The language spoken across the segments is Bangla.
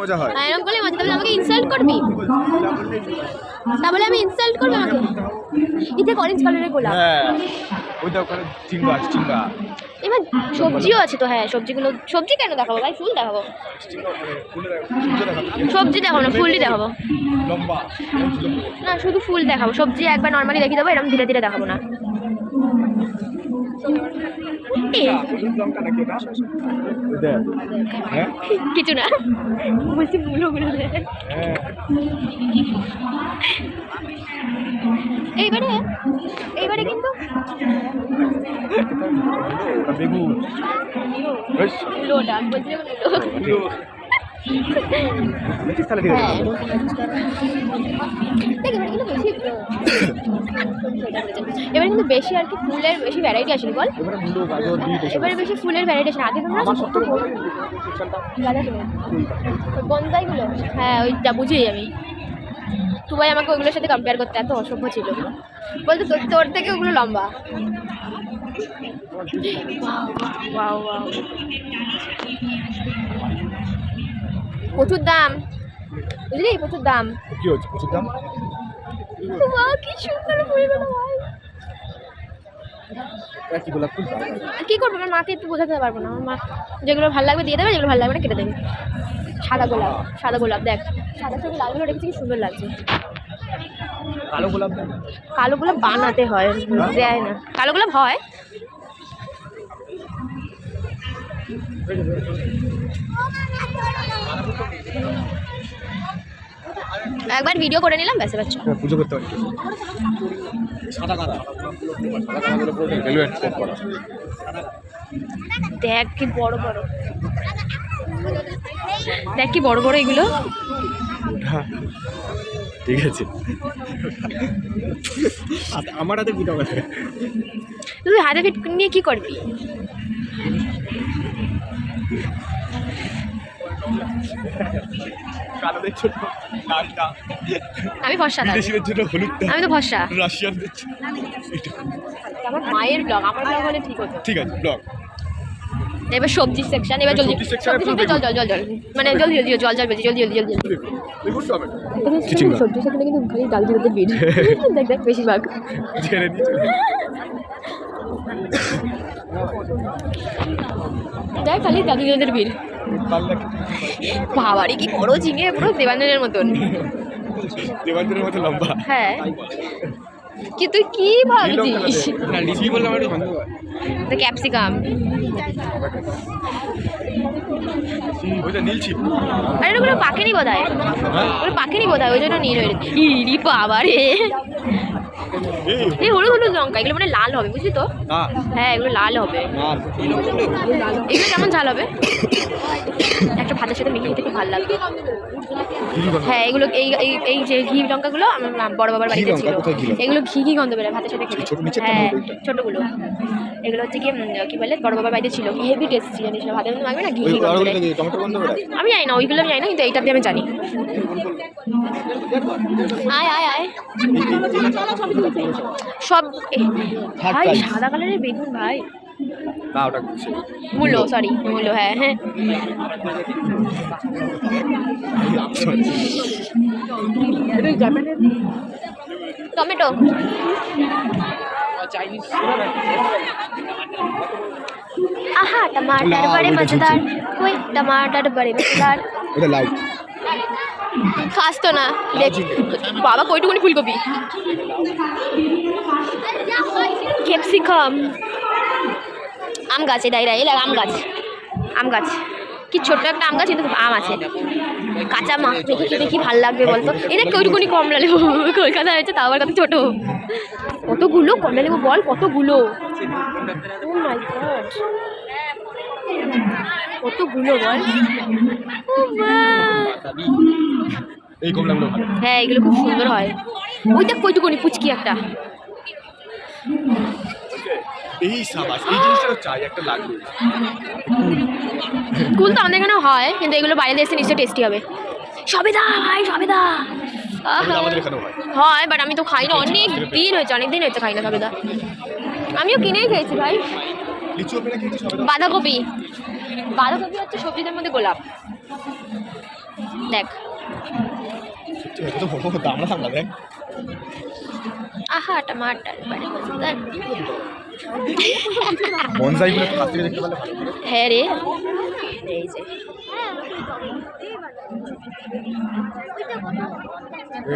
মজা হয়। এরকম করলে মজা তাহলে আমাকে ইনসাল্ট করবি? তাহলে আমি ইনসাল্ট করব আমাকে? এটা অরেঞ্জ কালারের গোলাপ। হ্যাঁ ওইটা ওখানে চিঙ্গা আছে চিঙ্গা এবার সবজিও আছে তো হ্যাঁ সবজিগুলো সবজি কেন দেখাবো ভাই? ফুল দেখাবো। সবজি দেখাবো না ফুলই দেখাবো। না শুধু ফুল দেখাবো। সবজি একবার নর্মালি দেখিয়ে দেবো এরকম ধীরে ধীরে দেখাবো না। কিছু না। বলছি। হ্যাঁ এইবারে এইবারে কিন্তু বেগুন লোটা বলছি এবারে কিন্তু বেশি আর কি ফুলের বেশি ভ্যারাইটি আসেনি বল? এবারে বেশি ফুলের ভ্যারাইটি আসেনি। আগে তোমরা ওই হ্যাঁ ওইটা বুঝি আমি। তুবাই আমাকে ওইগুলোর সাথে কম্পেয়ার করতে এত অসভ্য ছিল। বলতো তোর তোর থেকে ওগুলো লম্বা। Wow, wow. প্রচুর দাম। বুঝলি? প্রচুর দাম। কি হচ্ছে প্রচুর দাম? কি সুন্দর কি করব? আমার মাকে একটু বোঝাতে পারব না। আমার মা যেগুলো ভালো লাগবে দিয়ে দেবে যেগুলো ভালো লাগবে না কেটে দেবে। সাদা গোলাপ সাদা গোলাপ দেখ। সাদা সঙ্গে লালগুলো রেখেছি কি সুন্দর লাগছে। কালো গোলাপ কালো গোলাপ বানাতে হয় দেয় না। কালো গোলাপ হয়। একবার ভিডিও করে নিলাম ব্যাসে বাচ্চা হ্যাঁ, পুজো করতে পারি। দেখ কি বড় বড়। দেখ কি বড় বড় এগুলো। হ্যাঁ ঠিক আছে। আমার হাতে পুজো করে তুই হাতে ফিট নিয়ে কি করবি? কালোদের জন্য লালটা আমি ভরসা। বিদেশিদের জন্য হলুদটা। আমি তো ভরসা। রাশিয়ানদের জন্য। আমার মায়ের ব্লগ আমার ব্লগ হলে ঠিক হতো। ঠিক আছে ব্লগ এবার সবজি সেকশন এবার জলদি সবজি জল জল জল জল। মানে জলদি জলদি জল জল বেশি জলদি জলদি জলদি। সবজি কিন্তু খালি ডাল দিয়ে ভিড়। দেখ দেখ বেশিরভাগ। দেখ খালি দিয়ে ভিড়। বাবারে কি বড় ঝিঙে পুরো দেবানন্দের মতন। দেবাঞ্জনের মতো লম্বা। হ্যাঁ। কি তুই কি ভাবছিস? ক্যাপসিকাম। আরে ওগুলো পাকেনি বোধ হয়। ওগুলো পাকেনি বোধ হয় ওই জন্য নীল হয়ে ইরি বাবা রে এই হলুদ হলুদ লঙ্কা এগুলো মানে লাল হবে বুঝলি তো? হ্যাঁ এগুলো লাল হবে। এগুলো কেমন ঝাল হবে? একটা ভাতের সাথে মেখে খেতে খুব ভালো লাগবে। হ্যাঁ এগুলো এই এই- যে ঘি লঙ্কাগুলো আমার বড় বাবার বাড়িতে ছিল। ঘি এগুলো ঘি ঘি গন্ধ বেরোয় ভাতের সাথে খেতে হ্যাঁ? ছোটগুলো। এগুলো হচ্ছে কি কি বলে বড় বাবার বাড়িতে ছিল। হেভি টেস্টি জানিস না? ভাতের মধ্যে না? ঘি আমি জানি না ওইগুলো আমি জানি না কিন্তু এইটা দিয়ে আমি জানি। আয় আয় আয়। সব ভাই সাদা কালারের বেগুন ভাই। না মূলো সরি মূলো হ্যাঁ হ্যাঁ। টমেটো। আহা টমাটার বড়ে মজাদার। ওই টমাটার বড়ে মজাদার। এটা লাউ খাস তো না বাবা কইটুকুনি ফুলকপি। ক্যাপসিকাম। আম গাছ এটা এটা এলা আম গাছ। আম গাছ। কি ছোট্ট একটা আম গাছ কিন্তু আম আছে। কাঁচা মাছ দেখে কি, দেখি ভালো লাগবে বলতো। এটা কইটুকুনি কমলা লেবু। কলকাতা হয়েছে, তাও আবার কত ছোট। কতগুলো? কমলা লেবু বল, কতগুলো? Oh my God. কতগুলো বল? এই কমলাগুলো হ্যাঁ এগুলো খুব সুন্দর হয়। ওই দেখ কইটুকুনি পুচকি একটা। এই সাবাস এই জিনিসটা চাই একটা লাগবে। কুল তো আমাদের এখানে হয় কিন্তু এগুলো বাইরে দেশে নিশ্চয়ই টেস্টি হবে। সবেদা ভাই হয়। হয় বাট আমি তো খাই না অনেক দিন হয়েছে অনেক দিন হয়েছে খাই না সবেদা। আমিও কিনেই খেয়েছি ভাই। বাঁধাকপি। বাঁধাকপি হচ্ছে সবজিদের মধ্যে গোলাপ। দেখ। আহা টমাটার। হ্যাঁ রে। এই যে।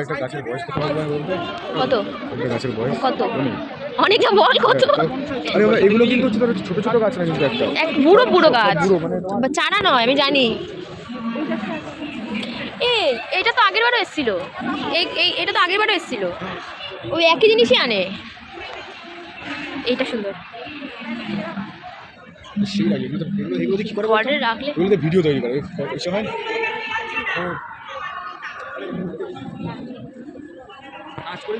একটা গাছের বয়স কত বলতে? কত? একটা গাছের বয়স কত? অনেকটা বল কত? আরে বাবা, এগুলো কিন্তু ছোট ছোট গাছ না কিন্তু একটা? এক বুড়ো বুড়ো গাছ। বুড়ো মানে চারা নয় আমি জানি। এ এটা তো আগের বারও এসেছিল। এই এটা তো আগের বারও এসেছিল। ওই একই জিনিসই আনে। এইটা সুন্দর। সেই লাগে এগুলো এগুলো এগুলো কি করে রাখলে এগুলো ভিডিও তৈরি করে। হয় সুন্দর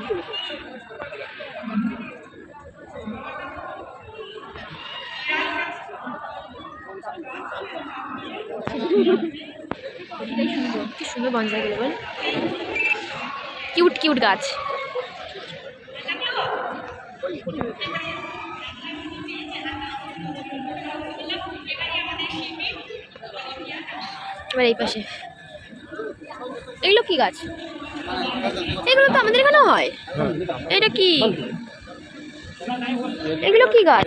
কি সুন্দর বনসাইগুলো কিউট কিউট গাছ। এবার এই পাশে। এগুলো কি গাছ? এগুলো তো আমাদের এখানেও হয়। এটা কি? এগুলো কি গাছ?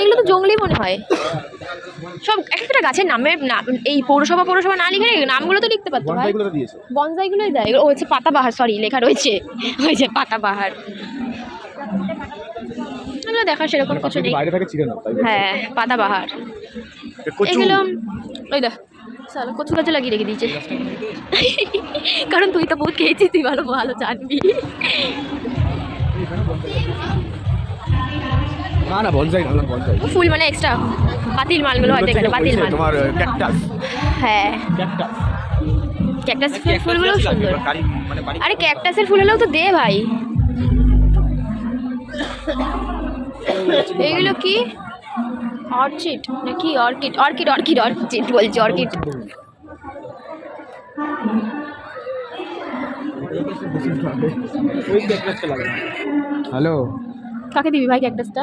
এগুলো তো জঙ্গলি মনে হয়। সব এক একটা গাছের নামের নাম এই পৌরসভা পৌরসভা না লিখে নামগুলো তো লিখতে পারতো ভাই। বনসাইগুলোই দেয়। ও হচ্ছে পাতাবাহার সরি লেখা রয়েছে। ওই যে পাতাবাহার। এগুলো দেখার সেরকম মানে কিছু নেই। হ্যাঁ পাতাবাহার। এগুলো ওই দেখ। সালা কচু গাছে লাগিয়ে রেখে দিয়েছে। কারণ তুই তো বহুত খেয়েছিস তুই ভালো ভালো জানবি। না না বনসাই না বনসাই। ফুল মানে এক্সট্রা বাতিল মালগুলো হয়তো এখানে বাতিল মাল। তোমার ক্যাকটাস হ্যাঁ। ক্যাকটাস ক্যাকটাস ফুলগুলো সুন্দর। মানে আরে ক্যাকটাসের ফুল হলেও তো দে ভাই। এইগুলো কি? অর্চিড? নাকি অর্কিড? অর্কিড অর্কিড অর্চিড বলছি অর্কিড। হ্যালো। কাকে দিবি ভাই ক্যাকটাসটা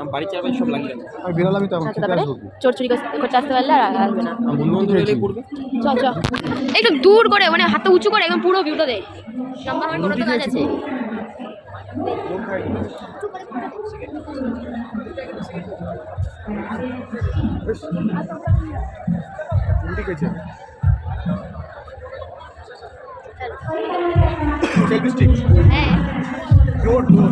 আমি বাড়ি চারপাশে সব লাগিয়ে রাখব আমি তো এখন আচ্ছা খেতে আসব। চোর চুরি করতে আসতে পারলে আর আসবে না। বন্ধু বন্ধু এলেই পড়বে। চ চ। একটু দূর করে মানে হাতটা উঁচু করে একদম পুরো ভিউটা দে লম্বা আমার কোনো কাজ আছে। ঠিক আছে চল। সেলফি স্টিক হ্যাঁ ডোর ডোর